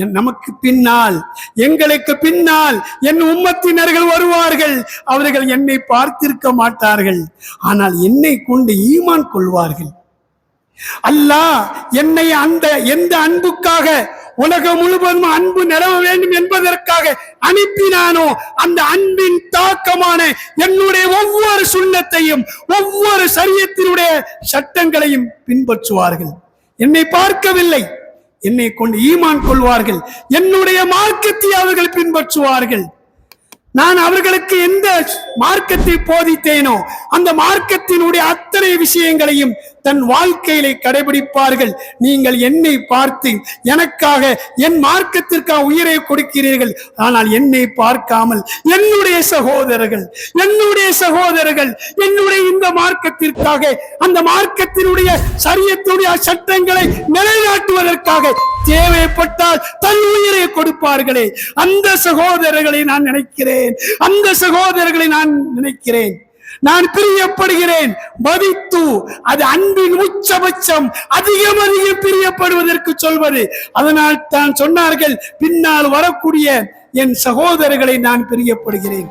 என் நமக்கு பின்னால் எங்களுக்கு பின்னால் என் உம்மத்தினர்கள் வருவார்கள். அவர்கள் என்னை பார்த்திருக்க மாட்டார்கள். ஆனால் என்னை கொண்டு ஈமான் கொள்வார்கள். அல்லாஹ் என்னை அந்த எந்த அன்புக்காக உலகம் முழுவதும் அன்பு நிலவ வேண்டும் என்பதற்காக அனுப்பினானோ அந்த அன்பின் தாக்கமான என்னுடைய ஒவ்வொரு சுண்ணத்தையும் ஒவ்வொரு சரியத்தினுடைய சட்டங்களையும் பின்பற்றுவார்கள். என்னை பார்க்கவில்லை. என்னை கொண்டு ஈமான் கொள்வார்கள். என்னுடைய மார்க்கத்தை அவர்கள் பின்பற்றுவார்கள். நான் அவர்களுக்கு எந்த மார்க்கத்தை போதித்தேனோ அந்த மார்க்கத்தினுடைய அத்தனை விஷயங்களையும் தன் வாழ்க்கையிலே கடைபிடிப்பார்கள். நீங்கள் என்னை பார்த்து எனக்காக என் மார்க்கத்திற்காக உயிரை கொடுக்கிறீர்கள். ஆனால் என்னை பார்க்காமல் என்னுடைய சகோதரர்கள் என்னுடைய சகோதரர்கள் என்னுடைய இந்த மார்க்கத்திற்காக அந்த மார்க்கத்தினுடைய சரியத்துடைய சட்டங்களை நிலைநாட்டுவதற்காக தேவைப்பட்டால் தன் உயிரை கொடுப்பார்களே. அந்த சகோதரர்களை நான் நினைக்கிறேன். அந்த சகோதரர்களை நான் நினைக்கிறேன். நான் பிரியப்படுகிறேன். மதித்து அது அன்பின் உச்சபட்சம் அதிகம் அதிகம் பிரியப்படுவதற்கு சொல்வது. அதனால் தான் சொன்னார்கள் பின்னால் வரக்கூடிய என் சகோதரர்களை நான் பிரியப்படுகிறேன்.